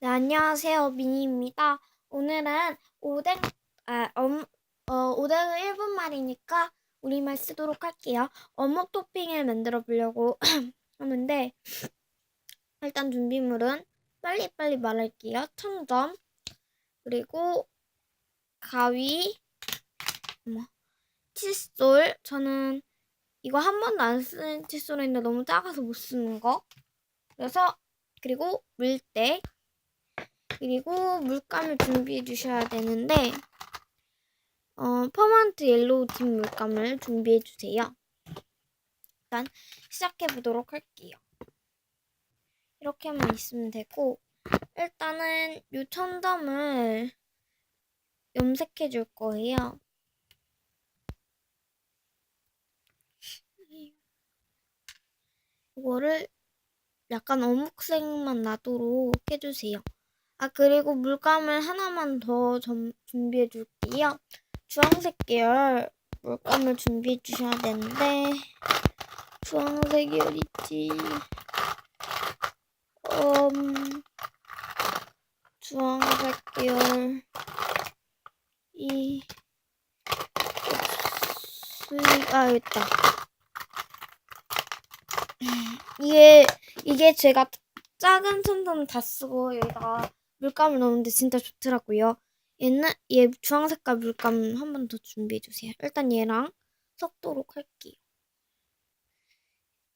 네, 안녕하세요. 미니입니다. 오늘은 오뎅, 아, 엄, 어, 오뎅을 1분 말이니까 우리말 쓰도록 할게요. 어묵 토핑을 만들어 보려고 하는데, 일단 준비물은 빨리빨리 말할게요. 청점, 그리고 가위, 뭐, 칫솔. 저는 이거 한 번도 안 쓰는 칫솔인데 너무 작아서 못 쓰는 거. 그래서, 그리고 물때, 그리고 물감을 준비해 주셔야 되는데 어, 퍼먼트 옐로우 딥 물감을 준비해 주세요. 일단 시작해 보도록 할게요. 이렇게만 있으면 되고 일단은 요 천점을 염색해 줄 거예요. 이거를 약간 어묵색만 나도록 해주세요. 아, 그리고 물감을 하나만 더 점, 준비해 줄게요. 주황색 계열 물감을 준비해 주셔야 되는데, 주황색이 어딨지? 음, 주황색 계열, 이, 아, 있다. 이게, 이게 제가 작은 천점 다 쓰고 여기다가 물감을 넣었는데 진짜 좋더라고요. 얘는 얘 주황 색깔 물감 한 번 더 준비해 주세요. 일단 얘랑 섞도록 할게요.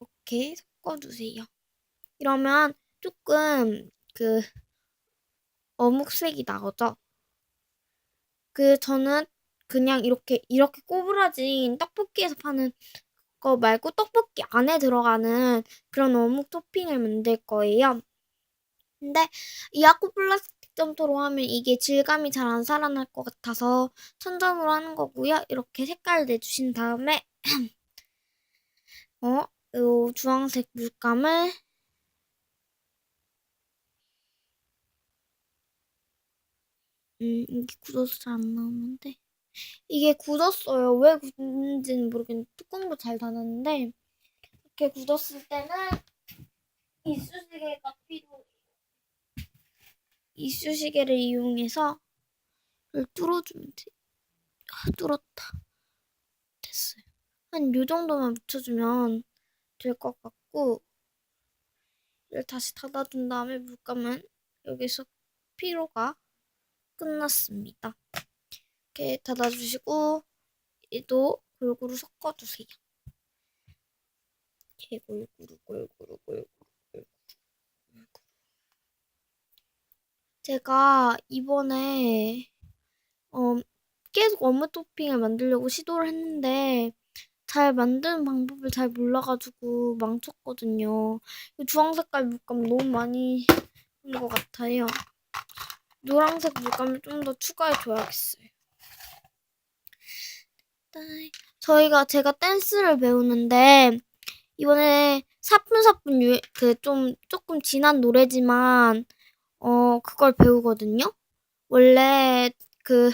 이렇게 섞어주세요. 이러면 조금 그 어묵색이 나오죠. 그 저는 그냥 이렇게 이렇게 꼬부라진 떡볶이에서 파는 거 말고 떡볶이 안에 들어가는 그런 어묵 토핑을 만들 거예요. 근데 이 아쿠 플라스틱 점토로 하면 이게 질감이 잘 안 살아날 것 같아서 천점으로 하는 거고요. 이렇게 색깔 내주신 다음에 어, 요 주황색 물감을 음, 이게 굳어서 잘 안 나오는데 이게 굳었어요. 왜 굳는지는 모르겠는데 뚜껑도 잘 닫았는데 이렇게 굳었을 때는 이쑤시개가 필요해요. 이쑤시개를 이용해서 뚫어주면 돼. 아, 뚫었다. 됐어요. 한 요 정도만 묻혀주면 될 것 같고 이걸 다시 닫아준 다음에 물감은 여기서 피로가 끝났습니다. 이렇게 닫아주시고 얘도 골고루 섞어주세요. 이렇게 골고루 골고루 골고루 골고루 제가 이번에 어, 계속 어묵 토핑을 만들려고 시도를 했는데 잘 만드는 방법을 잘 몰라가지고 망쳤거든요. 주황 색깔 물감 너무 많이 한 것 같아요. 노란색 물감을 좀 더 추가해 줘야겠어요. 저희가 제가 댄스를 배우는데 이번에 사뿐사뿐 그 좀 조금 지난 노래지만 어 그걸 배우거든요. 원래 그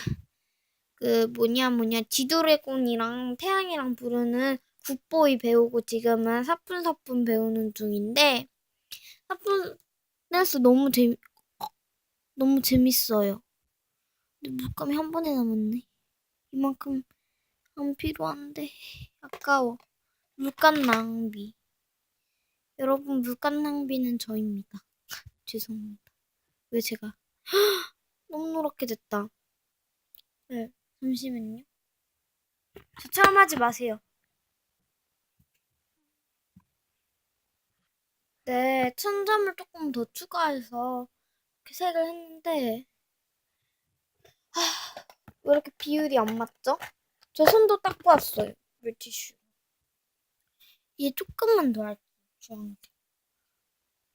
그 뭐냐 뭐냐 지드래곤이랑 태양이랑 부르는 굿보이 배우고 지금은 사뿐사뿐 배우는 중인데 사뿐 댄스 너무 재미 너무 재밌어요. 근데 물감이 한 번에 남았네. 이만큼 안 필요한데 아까워. 물감 낭비. 여러분 물감 낭비는 저입니다. 죄송합니다. 왜 제가 너무 노랗게 됐다. 네, 잠시만요. 저처럼 하지 마세요. 네, 천점을 조금 더 추가해서 이렇게 색을 했는데 하, 왜 이렇게 비율이 안 맞죠? 저 손도 닦고 왔어요. 물티슈. 얘 조금만 더 할게요. 주황색.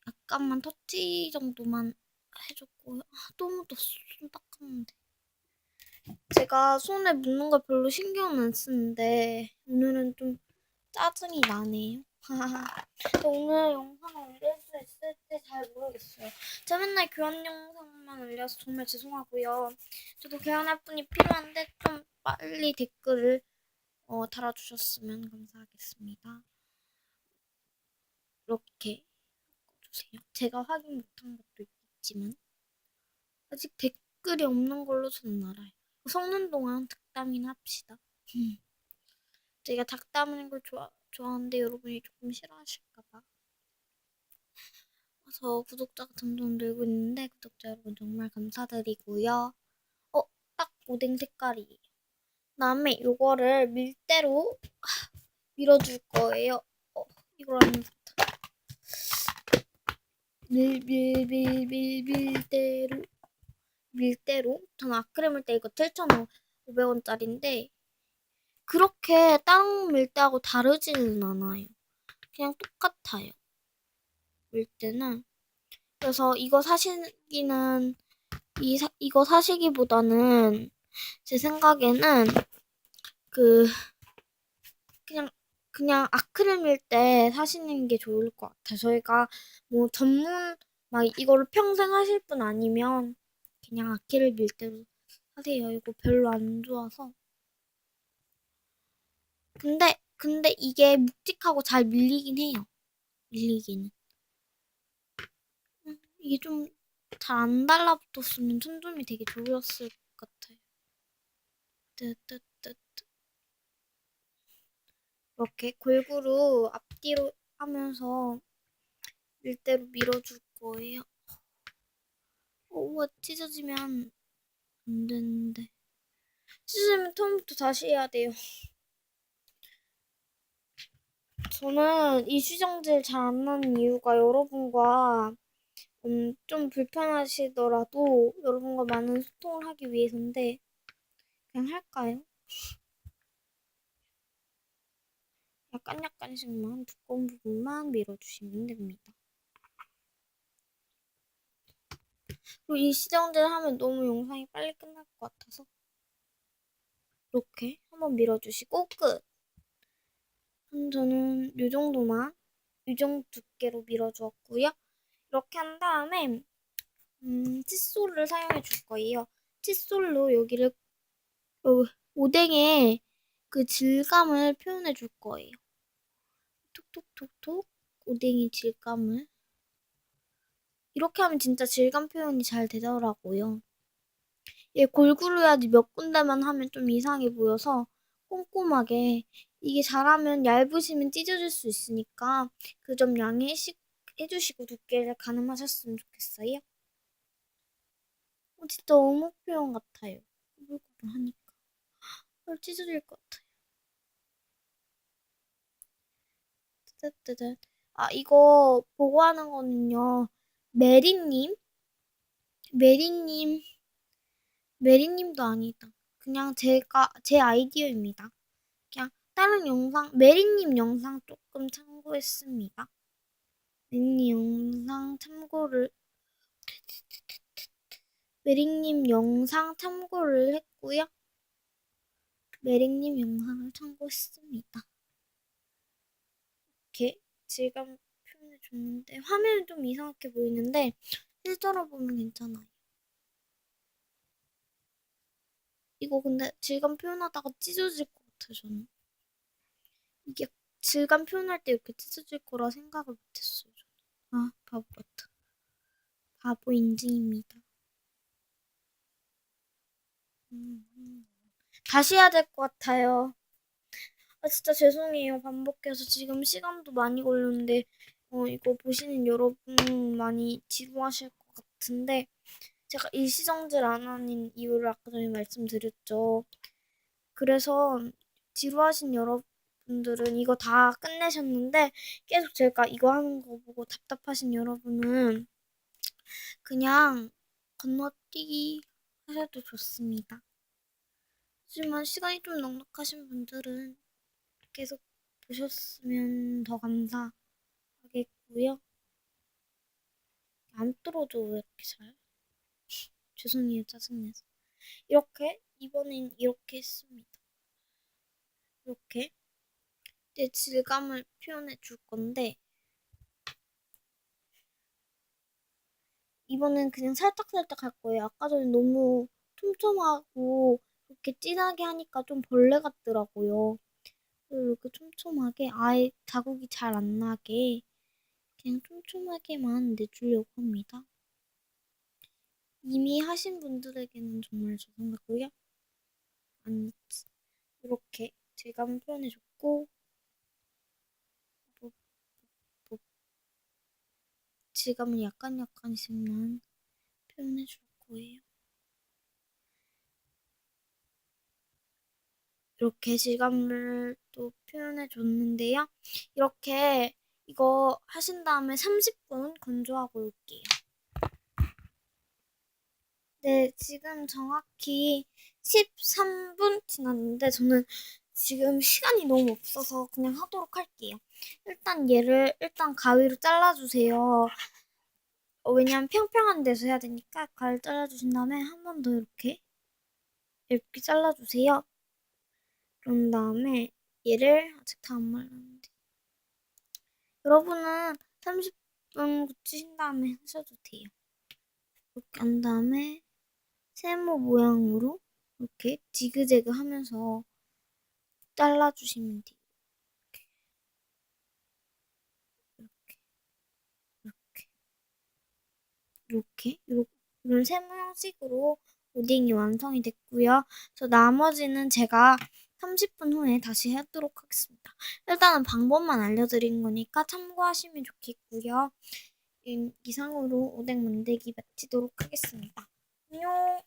약간만 터치 정도만 해줬고 아, 너무 묻었어. 손 닦았는데. 제가 손에 묻는 걸 별로 신경 안 쓰는데 오늘은 좀 짜증이 나네요. 오늘 영상 올릴 수 있을지 잘 모르겠어요. 제가 맨날 교환 영상만 올려서 정말 죄송하고요. 저도 교환할 분이 필요한데 좀 빨리 댓글을 어, 달아주셨으면 감사하겠습니다. 이렇게 주세요. 제가 확인 못한 것도 있 지만 아직 댓글이 없는 걸로 저는 알아요. 섞는 동안 닭담이나 합시다. 음. 제가 닭 담는 걸 좋아, 좋아하는데 여러분이 조금 싫어하실까봐. 그래서 구독자가 점점 늘고 있는데 구독자 여러분 정말 감사드리고요. 어, 딱 오뎅 색깔이에요. 그다음에 요거를 밀대로 밀어줄 거예요. 어, 좋다. 밀, 밀, 밀, 밀, 밀대로. 밀대로. 저는 아크릴 밀대 이거 7,500원짜리인데 그렇게 다른 밀대하고 다르지는 않아요. 그냥 똑같아요. 밀대는. 그래서 이거 사시기는 이 사, 이거 사시기보다는 제 생각에는 그 그냥 그냥 아크릴 밀대 사시는 게 좋을 것 같아요. 저희가 뭐 전문 막 이거를 평생 하실 분 아니면 그냥 아크릴 밀대로 사세요. 이거 별로 안 좋아서. 근데 근데 이게 묵직하고 잘 밀리긴 해요. 밀리기는. 음, 이게 좀 잘 안 달라붙었으면 촌점이 되게 좋았을 것 같아요. 뜨뜨뜨뜨. 이렇게 골고루 앞뒤로 하면서 밀대로 밀어줄 거예요. 우와 찢어지면 안 되는데. 찢어지면 처음부터 다시 해야 돼요. 저는 이 수정질 잘안 나는 이유가 여러분과 음, 좀 불편하시더라도 여러분과 많은 소통을 하기 위해서인데 그냥 할까요? 약간 약간씩만 두꺼운 부분만 밀어주시면 됩니다. 그리고 이 시정질 하면 너무 영상이 빨리 끝날 것 같아서 이렇게 한번 밀어주시고 끝! 음, 저는 이 정도만 이 정도 두께로 밀어주었고요. 이렇게 한 다음에 음, 칫솔을 사용해 줄 거예요. 칫솔로 여기를 어, 오뎅의 그 질감을 표현해 줄 거예요. 톡톡톡톡 오뎅의 질감을 이렇게 하면 진짜 질감 표현이 잘 되더라고요. 얘 골고루 해야지 몇 군데만 하면 좀 이상해 보여서 꼼꼼하게 이게 잘하면 얇으시면 찢어질 수 있으니까 그 점 양해 해 주시고 두께를 가늠하셨으면 좋겠어요. 어, 진짜 어묵 표현 같아요. 골고루 하니까. 헐 찢어질 것 같아요. 뜨뜨뜨. 아 이거 보고 하는 거는요. 메리님? 메리님, 메리님도 아니다. 그냥 제가, 제 아이디어입니다. 그냥 다른 영상, 메리님 영상 조금 참고했습니다. 메리님 영상 참고를, 메리님 영상 참고를 했고요. 메리님 영상을 참고했습니다. 이렇게 질감 표현해 줬는데 화면은 좀 이상하게 보이는데 실제로 보면 괜찮아요. 이거 근데 질감 표현하다가 찢어질 것 같아요, 저는. 이게 질감 표현할 때 이렇게 찢어질 거라 생각을 못했어요, 저는. 아, 바보 같아. 바보 인증입니다. 음, 다시 해야 될 것 같아요. 아, 진짜 죄송해요. 반복해서 지금 시간도 많이 걸렸는데, 어, 이거 보시는 여러분 많이 지루하실 것 같은데, 제가 일시정지를 안 하는 이유를 아까 전에 말씀드렸죠. 그래서 지루하신 여러분들은 이거 다 끝내셨는데, 계속 제가 이거 하는 거 보고 답답하신 여러분은 그냥 건너뛰기 하셔도 좋습니다. 하지만 시간이 좀 넉넉하신 분들은 계속 보셨으면 더 감사하겠고요. 안 떨어져 왜 이렇게 잘? 죄송해요 짜증내서. 이렇게 이번엔 이렇게 했습니다. 이렇게 내 질감을 표현해 줄 건데 이번엔 그냥 살짝살짝 할 거예요. 아까 전에 너무 촘촘하고 이렇게 진하게 하니까 좀 벌레 같더라고요. 이렇게 촘촘하게 아예 자국이 잘 안 나게 그냥 촘촘하게만 내주려고 합니다. 이미 하신 분들에게는 정말 죄송 같고요. 아니, 이렇게 질감을 표현해줬고, 뭐, 뭐, 질감을 약간 약간씩만 표현해줄 거예요. 이렇게 질감을 또 표현해 줬는데요. 이렇게 이거 하신 다음에 30분 건조하고 올게요. 네, 지금 정확히 13분 지났는데 저는 지금 시간이 너무 없어서 그냥 하도록 할게요. 일단 얘를 일단 가위로 잘라주세요. 어, 왜냐면 평평한 데서 해야 되니까 가위를 잘라주신 다음에 한 번 더 이렇게 얇게 잘라주세요. 그런 다음에 얘를 아직 다 안 말랐는데 여러분은 30분 굳히신 다음에 하셔도 돼요. 이렇게 한 다음에 세모 모양으로 이렇게 지그재그 하면서 잘라주시면 돼요. 이렇게 이렇게 이렇게 이렇게 이런 세모 형식으로 오뎅이 완성이 됐고요. 저 나머지는 제가 30분 후에 다시 하도록 하겠습니다. 일단은 방법만 알려드린 거니까 참고하시면 좋겠고요. 이- 이상으로 오뎅 만들기 마치도록 하겠습니다. 안녕.